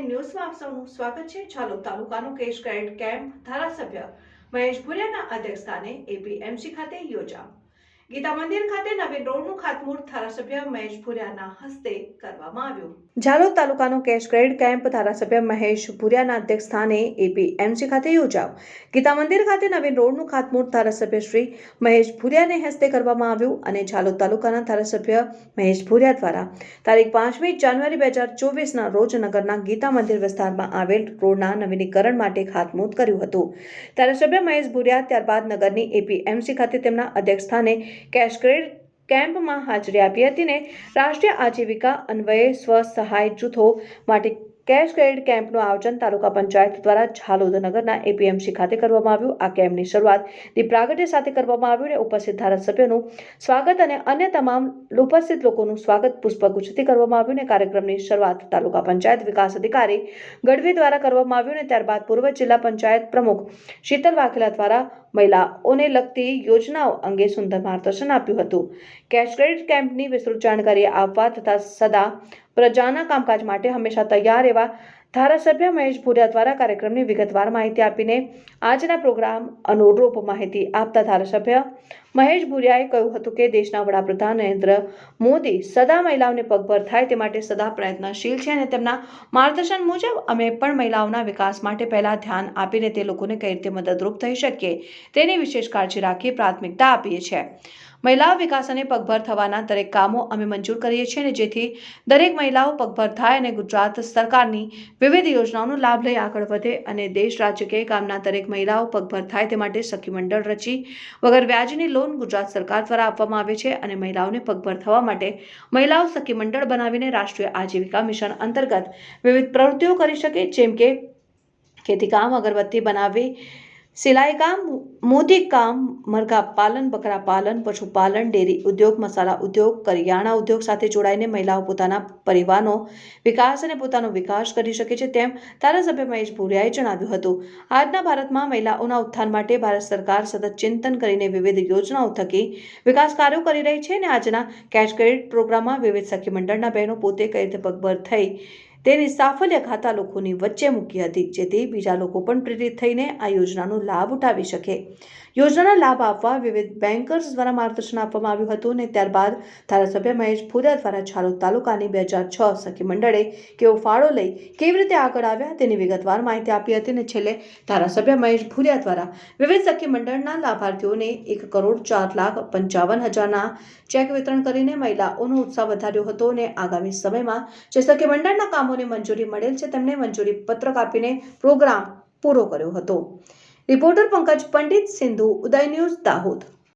ન્યૂઝમાં આપ સૌનું સ્વાગત છે. ચાલો તાલુકાનો કેશ ક્રેડિટ કેમ્પ ધારાસભ્ય મહેશ ભુરિયાના અધ્યક્ષસ્થાને એપીએમસી ખાતે યોજા ગીતા મંદિર ખાતે નવીન રોડનું ખાતમુહૂર્ત ધારાસભ્ય મહેશ ભુરિયાના હસ્તે કરવામાં આવ્યું. ઝાલોદ તાલુકાનો કેશ ક્રેડિટ કેમ્પ ધારાસભ્ય મહેશ ભુરિયાના અધ્યક્ષ સ્થાને એપીએમસી ખાતે યોજાયો. ગીતા મંદિર ખાતે નવીન રોડનું ખાતમુહૂર્ત ધારાસભ્ય શ્રી મહેશ ભુરિયાને હસ્તે કરવામાં આવ્યું અને ઝાલોદ તાલુકાના ધારાસભ્ય મહેશ ભુરિયા દ્વારા તારીખ પાંચમી જાન્યુઆરી બે હજાર ચોવીસના રોજ નગરના ગીતા મંદિર વિસ્તારમાં આવેલ રોડના નવીનીકરણ માટે ખાતમુહૂર્ત કર્યું હતું. ધારાસભ્ય મહેશ ભુરિયા ત્યારબાદ નગરની એપીએમસી ખાતે તેમના અધ્યક્ષસ્થાને કેશ ક્રેડિટ કેમ્પમાં હાજરી આપી હતી ને રાષ્ટ્રીય આજીવિકા અન્વયે સ્વ સહાય જૂથો માટે કેશ ક્રેડિટ કેમ્પનું આયોજન તાલુકા પંચાયત દ્વારા ઝાલોદ નગરના એપીએમસી ખાતે કરવામાં આવ્યું. આ કેમ્પની શરૂઆત દીપ સાથે કરવામાં આવ્યું અને ઉપસ્થિત ધારાસભ્યોનું સ્વાગત અને અન્ય તમામ ઉપસ્થિત લોકોનું સ્વાગત પુષ્પગુચ્છથી કરવામાં આવ્યું અને કાર્યક્રમની શરૂઆત તાલુકા પંચાયત વિકાસ અધિકારી ગઢવી દ્વારા કરવામાં આવ્યું અને ત્યારબાદ પૂર્વ જિલ્લા પંચાયત પ્રમુખ શીતલ વાઘેલા દ્વારા મહિલાઓને લગતી યોજનાઓ અંગે સુંદર માર્ગદર્શન આપ્યું હતું. કેશ ક્રેડિટ કેમ્પની વિસ્તૃત જાણકારી આપવા તથા સદા પ્રજાના કામકાજ માટે હંમેશા તૈયાર એવા ધારાસભ્ય મહેશ ભુરિયા દ્વારા કાર્યક્રમની વિગતવાર માહિતી આપીને આજના પ્રોગ્રામ અનુરૂપ માહિતી આપતા ધારાસભ્ય મહેશ ભુરિયાએ કહ્યું હતું કે દેશના વડાપ્રધાન નરેન્દ્ર મોદી સદા મહિલાઓને પગભર થાય તે માટે સદા પ્રયત્નશીલ છે અને તેમના માર્ગદર્શન મુજબ અમે પણ મહિલાઓના વિકાસ માટે પહેલાં ધ્યાન આપીને તે લોકોને કઈ રીતે મદદરૂપ થઈ શકીએ તેની વિશેષ કાળજી રાખી પ્રાથમિકતા આપીએ છીએ. મહિલાઓ વિકાસ અને પગભર થવાના દરેક કામો અમે મંજૂર કરીએ છીએ અને જેથી દરેક મહિલાઓ પગભર થાય અને ગુજરાત સરકારની વિવિધ યોજનાઓનો લાભ લઈ આગળ વધે અને દેશ રાજ્ય કે ગામના દરેક મહિલાઓ પગભર થાય તે માટે સખી મંડળ રચી વગર વ્યાજની લોન ગુજરાત સરકાર દ્વારા આપવામાં આવે છે અને મહિલાઓને પગભર થવા માટે મહિલાઓ સખી મંડળ બનાવીને રાષ્ટ્રીય આજીવિકા મિશન અંતર્ગત વિવિધ પ્રવૃત્તિઓ કરી શકે, જેમ કે ખેતીકામ અગરબત્તી બનાવવી સિલાઈ કામ મોતી કામ, મરઘા પાલન, બકરા પાલન પશુપાલન ડેરી ઉદ્યોગ, મસાલા ઉદ્યોગ, કરિયાણા ઉદ્યોગ સાથે જોડાઈને મહિલાઓ પોતાના પરિવારનો વિકાસ અને પોતાનો વિકાસ કરી શકે છે તેમ ધારાસભ્ય મહેશ ભુરિયાએ જણાવ્યું હતું. આજના ભારતમાં મહિલાઓના ઉત્થાન માટે ભારત સરકાર સતત ચિંતન કરીને વિવિધ યોજનાઓ થકી વિકાસ કાર્યો કરી રહી છે અને આજના કેશ ક્રેડિટ પ્રોગ્રામમાં વિવિધ સખી મંડળના બહેનો પોતે કઈ રીતે પગભર થઈ તેની સાફલ્ય ખાતા લોકોની વચ્ચે મૂકી હતી, જેથી બીજા લોકો પણ પ્રેરિત થઈને આ યોજનાનો લાભ ઉઠાવી શકે. યોજનાનો લાભ આપવા વિવિધ બેન્કર્સ દ્વારા માર્ગદર્શન આપવામાં આવ્યું હતું અને ત્યારબાદ ધારાસભ્ય મહેશ ભુરિયા દ્વારા છાલોદ તાલુકાની બે હજાર છ સખી મંડળે કેવો ફાળો લઈ કેવી રીતે આગળ આવ્યા તેની વિગતવાર માહિતી આપી હતી અને છેલ્લે ધારાસભ્ય મહેશ ભુરિયા દ્વારા વિવિધ સખી મંડળના લાભાર્થીઓને એક કરોડ ચાર લાખ પંચાવન હજારના ચેક વિતરણ કરીને મહિલાઓનો ઉત્સાહ વધાર્યો હતો અને આગામી સમયમાં જે સખી મંડળના કામોને મંજૂરી મળેલ છે તેમને મંજૂરી પત્રક આપીને પ્રોગ્રામ પૂરો કર્યો હતો. Reporter Pankaj Pandit, Sindhu, Uday news, Dahod.